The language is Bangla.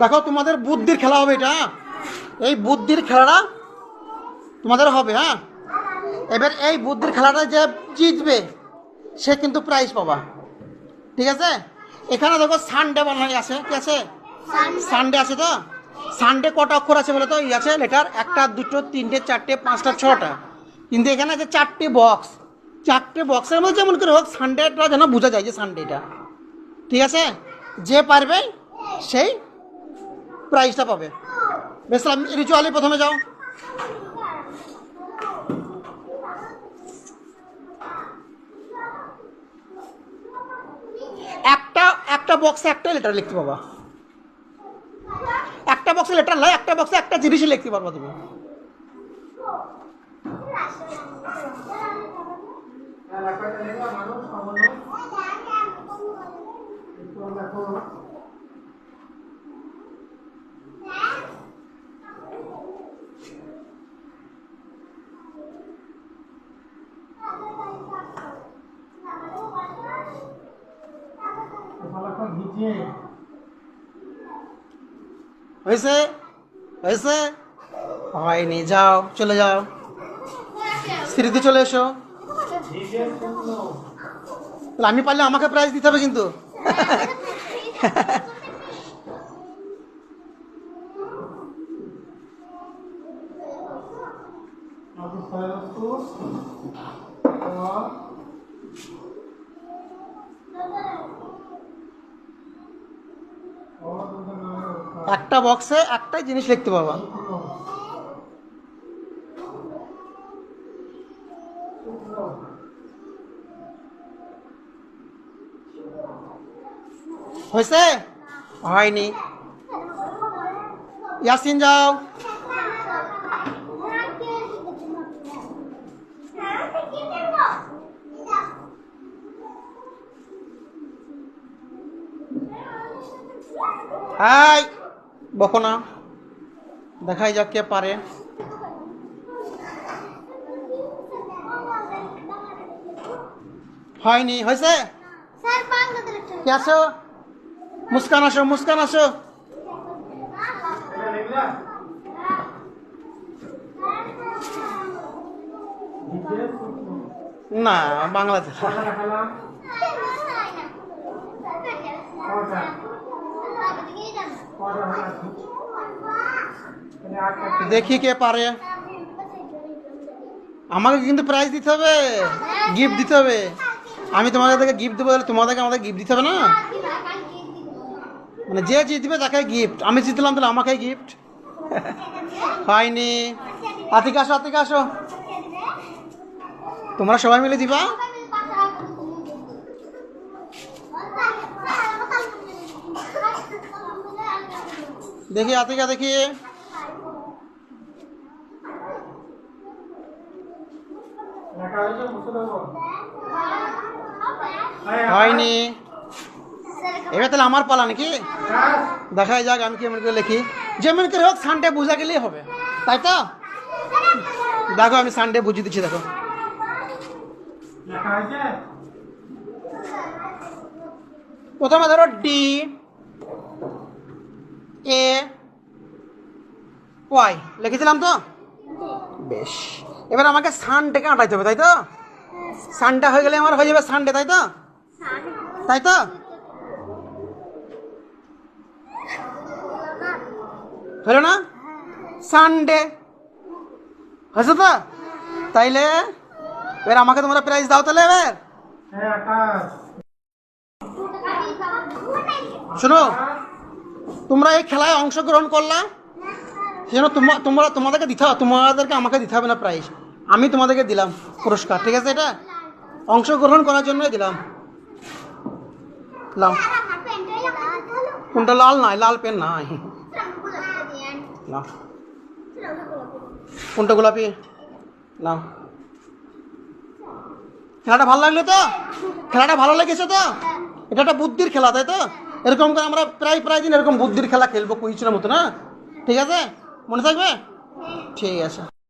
দেখো তোমাদের বুদ্ধির খেলা হবে এটা? এই বুদ্ধির খেলাটা তোমাদের হবে হ্যাঁ? এবার এই বুদ্ধির খেলাটা যে জিতবে সে কিন্তু প্রাইজ পাবা। ঠিক আছে? এখানে দেখো সানডে বানানো আছে কি আছে? সানডে আছে তো? সানডে কটা অক্ষর আছে বলে তো ই আছে লেটার একটা দুটো তিনটে চারটে পাঁচটা ছটা। কিন্তু এখানে আছে চারটে বক্স চারটে বক্সের মধ্যে যেমন করে হোক সানডেটা যেন বোঝা যায় যে সানডেটা ঠিক আছে? যে পারবে সেই প্রাইজটা পাবে। বেশ রিচুয়ালি প্রথমে যাও। একটা একটা বক্সে একটা লেটার লিখতে পাবা একটা বক্সে লেটার নয় একটা বক্সে একটা জিনিসই লিখতে পারবা তুমি। হয়েছে? হয়েছে? হয়নি যাও চলে যাও। স্মৃতি চলে এসো। তাহলে আমি পারলে আমাকে প্রাইজ দিতে হবে কিন্তু। একটা বক্সে একটাই জিনিস লিখতে পারবা। হয়েছে? হয়নি। ইয়াসিন যাও। হাই। বকো না দেখাই যাক কে পারে হয়নি হয়েছে কে আসো মুস্কান আসো মুস্কান আসো না বাংলাদেশ দেখি কে পারে। আমাকে কিন্তু প্রাইজ দিতে হবে। গিফট দিতে হবে। আমি তোমাদেরকে গিফট দেবো, তাহলে তোমাদেরকে আমাদের গিফট দিতে হবে না? মানে যে জিতবে তাকে গিফট আমি জিতলাম তাহলে আমাকে গিফট হয়নি। আতিকা, আসো আসো। তোমরা সবাই মিলে দিবা? দেখি আতিকা দেখি হয়নি এবার তাহলে আমার পালা নাকি দেখাই যাক আমি কেমন করে লিখি যেমন করে হোক সানডে বুঝা গেলেই হবে তাই তো দেখো আমি সানডে বুঝিয়ে দিচ্ছি দেখো প্রথমে ধরো ডি এ ওয়াই লিখেছিলাম তো? বেশ। এবার আমাকে সানডেকে আঁটাইতে হবে তাই তো? সানডে হয়ে গেলে আমার হয়ে যাবে সানডে তাই তো? তাই তো? হলো না? সানডে। হয়েছে তো? তাইলে এবার আমাকে তোমরা প্রাইজ দাও তাহলে এবার। শোনো তোমরা এই খেলায় অংশগ্রহণ করলা? সেজন্য তোমরা তোমরা তোমাদেরকে দিতে হবে, তোমাদেরকে আমাকে দিতে হবে না প্রাইজ আমি তোমাদেরকে দিলাম পুরস্কার, ঠিক আছে এটা? অংশগ্রহণ করার জন্যই দিলাম। লাও কোনটা লাল? নাই, লাল পেন নাই। কোনটা গোলাপি? লাও খেলাটা ভালো লাগল তো? খেলাটা ভালো লেগেছে তো? এটা একটা বুদ্ধির খেলা, তাই তো? এরকম করে আমরা প্রায় প্রায় দিন এরকম বুদ্ধির খেলা খেলব কুইচের মতো না? ঠিক আছে? মনে থাকবে? ঠিক আছে।